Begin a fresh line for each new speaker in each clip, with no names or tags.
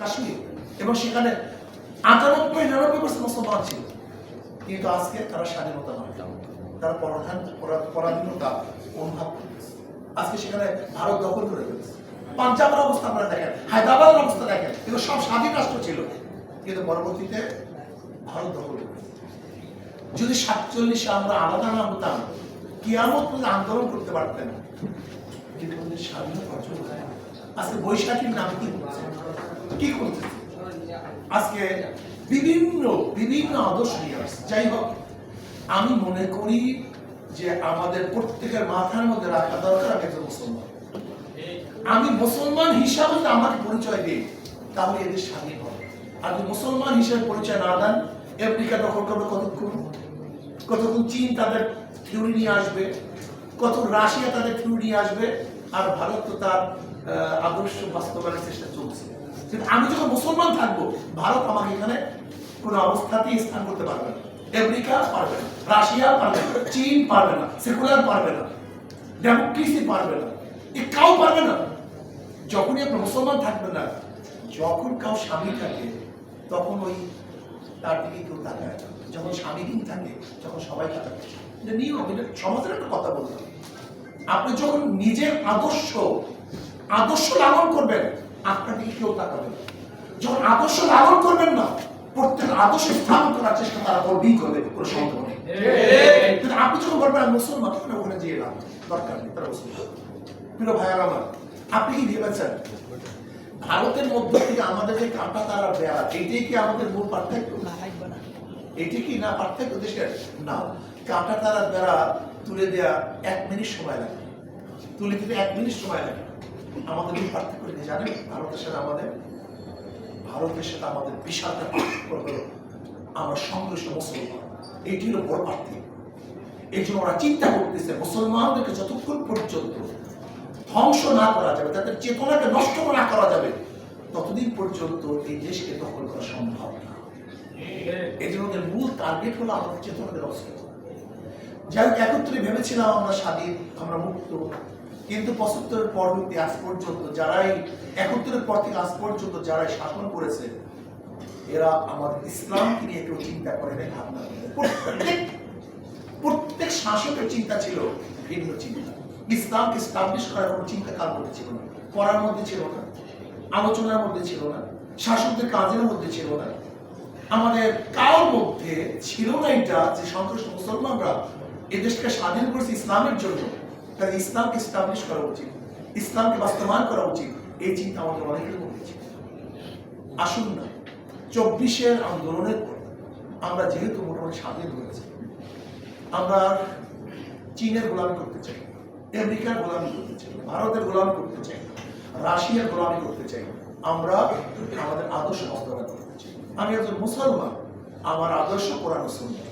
কাশ্মীর। এবং সেখানে আটানব্বই, নিরানব্বই পার্সেন্ট মুসলমান ছিল। কিন্তু আজকে তারা স্বাধীনতা নয় তারা পরাধান পরাধীনতা অনুভব আজকে সেখানে ভারত দখল করে ফেলেছে। পাঞ্জাবের অবস্থা আপনারা দেখেন, হায়দ্রাবাদের অবস্থা দেখেন। এগুলো সব স্বাধীন রাষ্ট্র ছিল। কিন্তু পরবর্তীতে ভারত দখল করে যদি সাতচল্লিশে আমরা আলাদা না হতাম, কিয়ামত আন্দোলন করতে পারতেন কিন্তু স্বাধীনতা অর্জন হয়। আজকে বৈশাখীর নাম কি করছে? কি করছে? আজকে বিভিন্ন বিভিন্ন আদর্শ নিয়ে আসছে। যাই হোক, আমি মনে করি যে আমাদের প্রত্যেকের মাথার মধ্যে রাখা দরকার আমি একজন মুসলমান। আমি মুসলমান হিসাবে আমাকে পরিচয় দিই, তাহলে এদের স্বাধীন হবে। আর যদি মুসলমান হিসেবে পরিচয় না দেন, আমেরিকা দখল করবে কতক্ষণ কতক্ষণ চীন তাদের থিওরি নিয়ে আসবে, কত রাশিয়া তাদের থিওরি নিয়ে আসবে, আর ভারত তো তার আদর্শ বাস্তবায়নের চেষ্টা চলছে। আমি যখন মুসলমান থাকব, ভারত আমাকে এখানে কোনো অবস্থাতেই স্থান করতে পারবে না। আমেরিকা পারবে না, রাশিয়া পারবে না, চীন পারবে না, সেকুলার পারবে না, ডেমোক্রেসি পারবে না, এ কাউ পারবে না। যখনই আপনি মুসলমান থাকবে না, যখন কাউ স্বামী থাকে, তখন ওই তার দিকে কেউ তাকায় না। যখন স্বামীহীন থাকে, তখন সবাই তাকায় নিয়ম সমাজের একটা কথা বললাম। আপনি যখন নিজের আদর্শ আদর্শ লালন করবেন আপনার দিকে কেউ তাকাবে না। যখন আদর্শ লালন করবেন না, প্রত্যেক আদর্শ স্থাপন করার চেষ্টা তারা করবেই করবে কিন্তু আপনি যখন বলবেন মুসলমান তখন ওখানে যেয়ে দরকার নেই, তারা মুসলমান প্রিয় ভাইয়ার আমার, আপনি কি ভেবেছেন? ভারতের মধ্য থেকে আমাদের যে কাঁটা তারা বেড়া এটাই কি আমাদের মূল পার্থক্য? এটি কি না পার্থক্য দেশের? না। কাঁটা তারা বেড়া তুলে দেয়া এক মিনিট সময় লাগে। তুলে দিতে এক মিনিট সময় লাগে। আমাদের পার্থক্য জানেন ভারতের সাথে আমাদের ভারতের সাথে আমাদের বিশাল পার্থক্য হলো আমরা সংঘর্ষ মুসলমান। এটি হলো বড় পার্থক্য এই জন্য ওরা চিন্তা করতেছে, মুসলমানদেরকে যতক্ষণ পর্যন্ত ধ্বংস না করা যাবে, তাদের চেতনাকে নষ্ট না করা যাবে, ততদিন পর্যন্ত এই দেশকে দখল করা সম্ভব না। এই জন্য ওদের মূল টার্গেট হলো আমাদের নষ্ট করা। যাই হোক, একত্রে ভেবেছিলাম আমরা স্বাধীন, আমরা মুক্ত। কিন্তু পঁচাত্তরের পর হইতে আজ পর্যন্ত যারাই, একত্তরের পর থেকে আজ পর্যন্ত যারাই শাসন করেছে, এরা আমাদের ইসলামকে নিয়ে কেউ চিন্তা করে নাই, ভাবনা প্রত্যেক প্রত্যেক শাসকের চিন্তা ছিল ভিন্ন চিন্তা। ইসলামকে স্টাবলিশ করার কোনো চিন্তা কার মধ্যে ছিল না। পড়ার মধ্যে ছিল না। আলোচনার মধ্যে ছিল না। শাসকদের কাজের মধ্যে ছিল না। আমাদের কার মধ্যে ছিল না এটা যে সন্ত্রাস মুসলমানরা এই দেশকে স্বাধীন করেছে ইসলামের জন্য? তাই ইসলামকে স্টাবলিশ করা উচিত। ইসলামকে বাস্তবায়ন করা উচিত। এই চিন্তা আমাদের অনেকের মধ্যে ছিল। আসুন না, চব্বিশের আন্দোলনের পর আমরা যেহেতু মোটামুটি স্বাধীন হয়েছে, আমরা চীনের গোলামি করতে চাই, আমেরিকার গোলামি করতে চাই, ভারতের গোলামি করতে চাই, রাশিয়ার গোলামি করতে চাই, আমরা আমাদের আদর্শ বাস্তবায়ন করতে চাই। আমি একজন মুসলমান, আমার আদর্শ কোরআন মুসলমান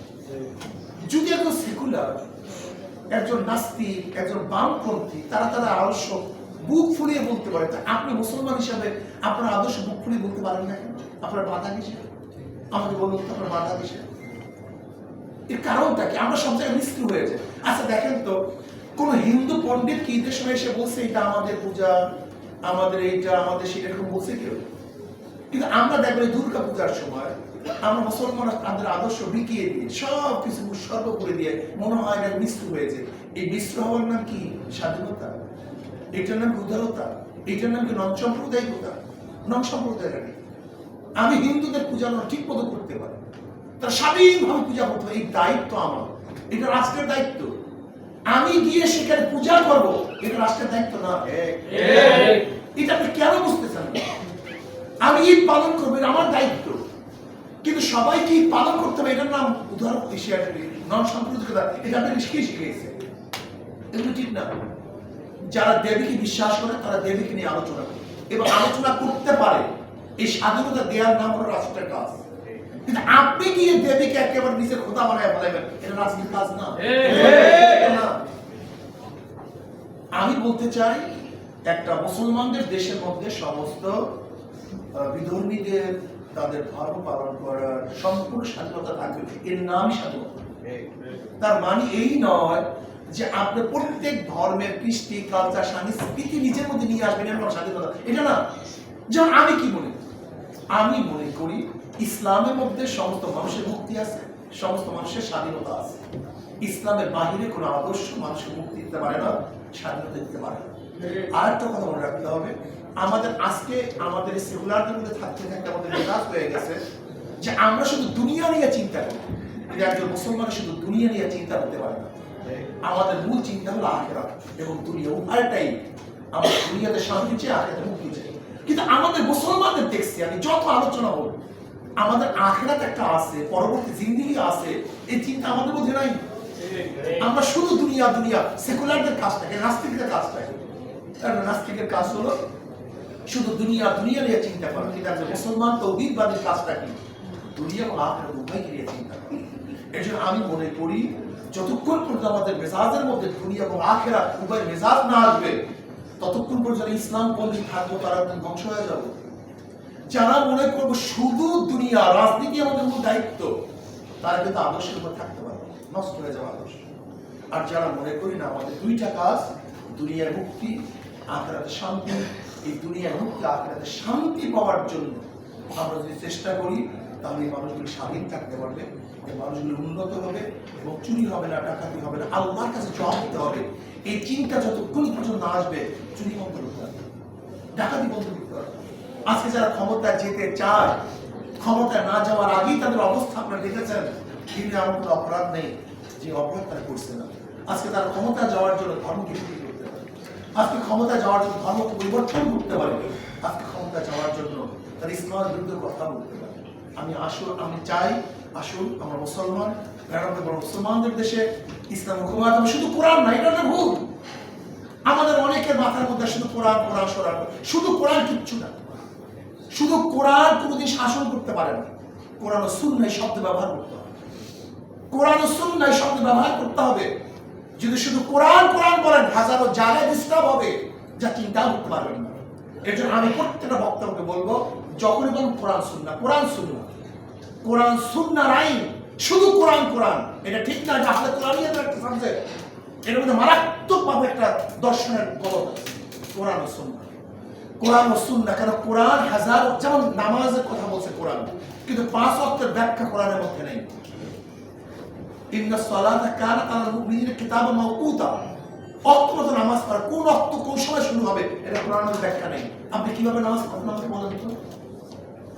যদি একজন সেকুলার একজন নাস্তিক, একজন বামপন্থী, তারা তারা আদর্শ বুক ফুলিয়ে বলতে পারে। আপনি মুসলমান হিসাবে আপনার আদর্শ বুক ফুলিয়ে বলতে পারেন না আপনার বাধা কিসে আমাকে বলুন তো আপনার বাধা কিসে এর কারণটা কি? আমরা সব জায়গায় মিস্ত্রি হয়ে যাই। আচ্ছা দেখেন তো, কোন হিন্দু পণ্ডিত কি ঈদের সময় এসে বলছে এটা আমাদের পূজা, আমাদের এইটা, আমাদের সেটা এরকম বলছে কেউ? কিন্তু আমরা দেখব এই দুর্গা পূজার সময় আমরা মুসলমানরা তাদের আদর্শ বিকিয়ে দিয়ে সব কিছু উৎসর্গ করে দিয়ে মনে হয় না মিশ্র হয়েছে। এই মিশ্র হওয়ার নাম কি? স্বাধীনতা। এটার নাম উদারতা। এটার নাম কি? নন সাম্প্রদায়িকতা। নন সাম্প্রদায়িক আমি হিন্দুদের পূজা ঠিক মতো করতে পারি। তার স্বাধীনভাবে পূজা করতে এই দায়িত্ব আমার। এটা রাষ্ট্রের দায়িত্ব। আমি গিয়ে সেখানে পূজা করব। এটা রাষ্ট্রের দায়িত্ব না। এটা আপনি কেন বুঝতেছেন? আমি ঈদ পালন করব আমার দায়িত্ব। কিন্তু সবাইকে ঈদ পালন করতে হবে এটার নাম উদাহরণ নন সাম্প্রদায়িকতা এটা আপনি কে শিখিয়েছে এগুলো ঠিক না। যারা দেবীকে বিশ্বাস করে তারা দেবীকে নিয়ে আলোচনা করে। এবং আলোচনা করতে পারে এই স্বাধীনতা দেওয়ার নাম হলো রাষ্ট্রের কাজ। কিন্তু আপনি গিয়ে দেবীকে একেবারে নিজের খোদা বানায় ফেলাবেন এটা রাজনীতির কাজ না। আমি বলতে চাই একটা মুসলমানদের দেশের মধ্যে সমস্ত বিধর্মীদের তাদের ধর্ম পালন করার সম্পূর্ণ স্বাধীনতা থাকবে। এর নামই স্বাধীনতা। তার মানে এই নয় যে আপনি প্রত্যেক ধর্মের কৃষ্টি কালচার সংস্কৃতি নিজের মধ্যে নিয়ে আসবেন এরকম স্বাধীনতা। এটা না। যেমন আমি কি বলি আমি মনে করি ইসলামের মধ্যে সমস্ত মানুষের মুক্তি আছে সমস্ত মানুষের স্বাধীনতা আছে। ইসলামের বাহিরে কোনো আদর্শ মানুষের মুক্তি দিতে পারে না স্বাধীনতা দিতে পারে না। আর একটা কথা মনে রাখতে হবে আমাদের আজকে আমাদের সেকুলারদের মধ্যে থাকতে থাকতে আমাদের বিকাশ হয়ে গেছে যে আমরা শুধু দুনিয়া নিয়ে চিন্তা করি। কিন্তু একজন মুসলমান শুধু দুনিয়া নিয়ে চিন্তা করতে পারে না। আমাদের মূল চিন্তা হলো আখেরাত এবং দুনিয়া, উভয়টাই আমরা দুনিয়াতে শান্তি চাই, আখেরাতে মুক্তি চাই। কিন্তু আমাদের মুসলমানদের দেখছি, আমি যত আলোচনা হল আমাদের আখেরাত একটা আছে, পরবর্তী জিন্দিগি আছে, এই চিন্তা আমাদের মধ্যে নাই। আমরা শুধু দুনিয়া দুনিয়া সেকুলারদের কাজটাকে, নাস্তিকদের কাজটাকে। কারণ নাস্তিকের কাজ হলো শুধু দুনিয়া দুনিয়া নিয়ে চিন্তা করা কিন্তু একজন মুসলমান তৌহিদবাদীর কাজটা কি? দুনিয়া ও আখেরাত উভয়কে নিয়ে চিন্তা করা? এর জন্য আমি মনে করি, যতক্ষণ পর্যন্ত আমাদের মেজাজের মধ্যে দুনিয়া এবং আখেরাত উভয়ের মেজাজ না আসবে, ততক্ষণ পর্যন্ত ইসলাম পন্থী থাকব, তারা ধ্বংস হয়ে যাব। যারা মনে করব শুধু দুনিয়া, রাজনীতি আমাদের মূল দায়িত্ব, তারা কিন্তু আদর্শের উপর থাকতে পারবে নষ্ট হয়ে যাওয়া আদর্শ। আর যারা মনে করি না, আমাদের দুইটা কাজ, দুনিয়ার মুক্তি, আখেরাতে শান্তি এই দুনিয়ার মুক্তি আখেরাতে শান্তি পাওয়ার জন্য আমরা যদি চেষ্টা করি, তাহলে এই মানুষগুলি স্বাধীন থাকতে পারবে, এই মানুষগুলি উন্নত হবে এবং চুরি হবে না, ডাকাতি হবে না, আল্লাহর কাছে জবাব দিতে হবে। এই চিন্তা যতক্ষণ পর্যন্ত না আসবে, চুরি বন্ধ করতে হবে, ডাকাতি বন্ধ করতে হবে। আজকে যারা ক্ষমতা যেতে চায় ক্ষমতা না যাওয়ার আগেই তাদের অবস্থা আপনারা দেখেছেন কিন্তু এমন কোনো অপরাধ নেই যে অপরাধ তারা করছে না। আজকে তারা ক্ষমতা যাওয়ার জন্য ধর্মকে আজকে ক্ষমতা যাওয়ার জন্য ধর্মকে পরিবর্তন করতে পারে। আজকে ক্ষমতা যাওয়ার জন্য তারা ইসলামের বিরুদ্ধে কথা বলতে পারে। আমি আসল আমি চাই, আসুন, আমরা মুসলমান মুসলমানদের দেশে ইসলাম হুকুমাত শুধু কোরআন না, এটা ভুল। আমাদের অনেকের মাথার মধ্যে শুধু কোরআন কোরআন সরান শুধু কোরআন কিচ্ছু না। শুধু কোরআন কোনোদিন শাসন করতে পারে না। কোরআন ও শব্দ ব্যবহার করতে হবে। কোরআন ও শব্দ ব্যবহার করতে হবে। যদি শুধু কোরআন কোরআন বলেন, হাজারো জালে ডিস্টার্ব হবে, যা চিন্তা করতে পারবেন না। এর জন্য আমি প্রত্যেকটা বক্তব্যকে বলব, যখনই বলুন কোরআন সুন্না কোরআন সুন্না কোরআন সুন্নার আইন, শুধু কোরআন কোরআন। এটা ঠিক না, এটা আহলে কোরআনিয়াতের একটা সাবজেক্ট এর মধ্যে মারাত্মকভাবে একটা দর্শনের গলত কোরআন ও সুন্না কোরআন ও সুন্না কেন? কোরআন হাজার, যেমন নামাজের কথা বলছে কোরআন, কিন্তু পাঁচ অক্টের ব্যাখ্যা কোরআনের মধ্যে নেই। ইন্না সালাতা কানাত আলাল মুমিনিনা কিতাবান মাওকুতা অক্ত নামাজ পড়া কোন অক্ত কোন শুরু হবে? এটা কোরআনের ব্যাখ্যা নেই। আপনি কীভাবে নামাজ পড়বেন আমাকে বলেন তো?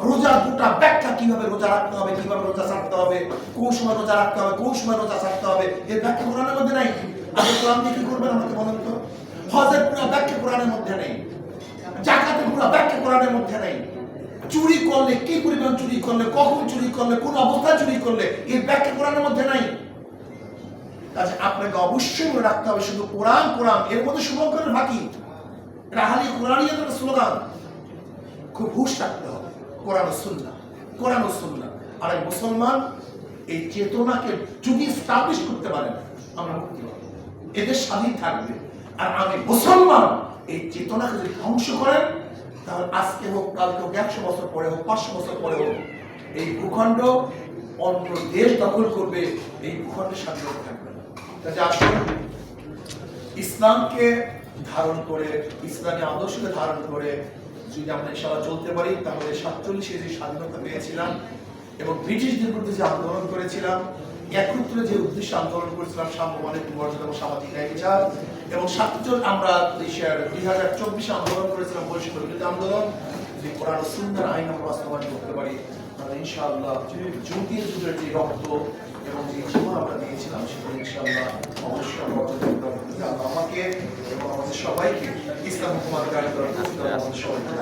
রোজা গোটা ব্যাখ্যা কীভাবে রোজা রাখতে হবে, কীভাবে রোজা ছাড়তে হবে, কোন সময় রোজা রাখতে হবে, কোন সময় রোজা ছাড়তে হবে, এর ব্যাখ্যা কোরআনের মধ্যে নাই। আপনি কোরআন দিয়ে কি করবেন আমাকে বলেন তো? হজের পুরো ব্যাখ্যা কোরআনের মধ্যে নেই। জাকাতের পুরো ব্যাখ্যা কোরআনের মধ্যে নেই। চুরি করলে কি পরিমাণ চুরি করলে, কখন চুরি করলে, কোন অবস্থায় চুরি করলে, এর ব্যাখ্যা কোরআনের মধ্যে নাই। আপনাকে অবশ্যই মনে রাখতে হবে, শুধু কোরআন কোরআন, এর মধ্যে শুভঙ্করের ফাঁকি। রাহালি কোরআনই একটা স্লোগান। খুব হুশ রাখতে হবে, কোরআন ও সুন্নাহ, কোরআন ও সুন্নাহ। আর এক মুসলমান এই চেতনাকে যদি স্টাবলিশ করতে পারেন আমরা মুক্তি পাবো। এদের স্বাধীন থাকবে। আর আমি মুসলমান এই চেতনাকে যদি ধ্বংস করেন, তাহলে আজকে হোক, কালকে হোক, একশো বছর পরে হোক, পাঁচশো বছর পরে হোক, এই ভূখণ্ড অন্য দেশ দখল করবে, এই ভূখণ্ডের স্বাধীনতা থাকবে কাজে আসুন ইসলামকে ধারণ করে, ইসলামী আদর্শকে ধারণ করে যদি আমরা ইনশাআল্লাহ চলতে পারি, তাহলে সাতচল্লিশে যে স্বাধীনতা পেয়েছিলাম এবং ব্রিটিশদের বিরুদ্ধে যে আন্দোলন করেছিলাম, একত্রে যে উদ্দেশ্যে আন্দোলন করেছিলাম সাম্যমানের মর্যাদা এবং সামাজিক ন্যায় বিচার এবং সাতজন আমরা দুই হাজার চব্বিশে আন্দোলন করেছিলাম বৈশ্বিক বিরোধী আন্দোলন যদি কোরআন সুন্দর আইন আমরা বাস্তবায়ন করতে পারি, তাহলে ইনশাআল্লাহ যুগের যুগের যে রক্ত এবং যে জীবন আমরা দিয়েছিলাম সেটা ইনশাআল্লাহ অবশ্যই আমরা আমাকে এবং আমাদের সবাইকে ইসলাম হুকুমাত গাড়ি করার সবাইকে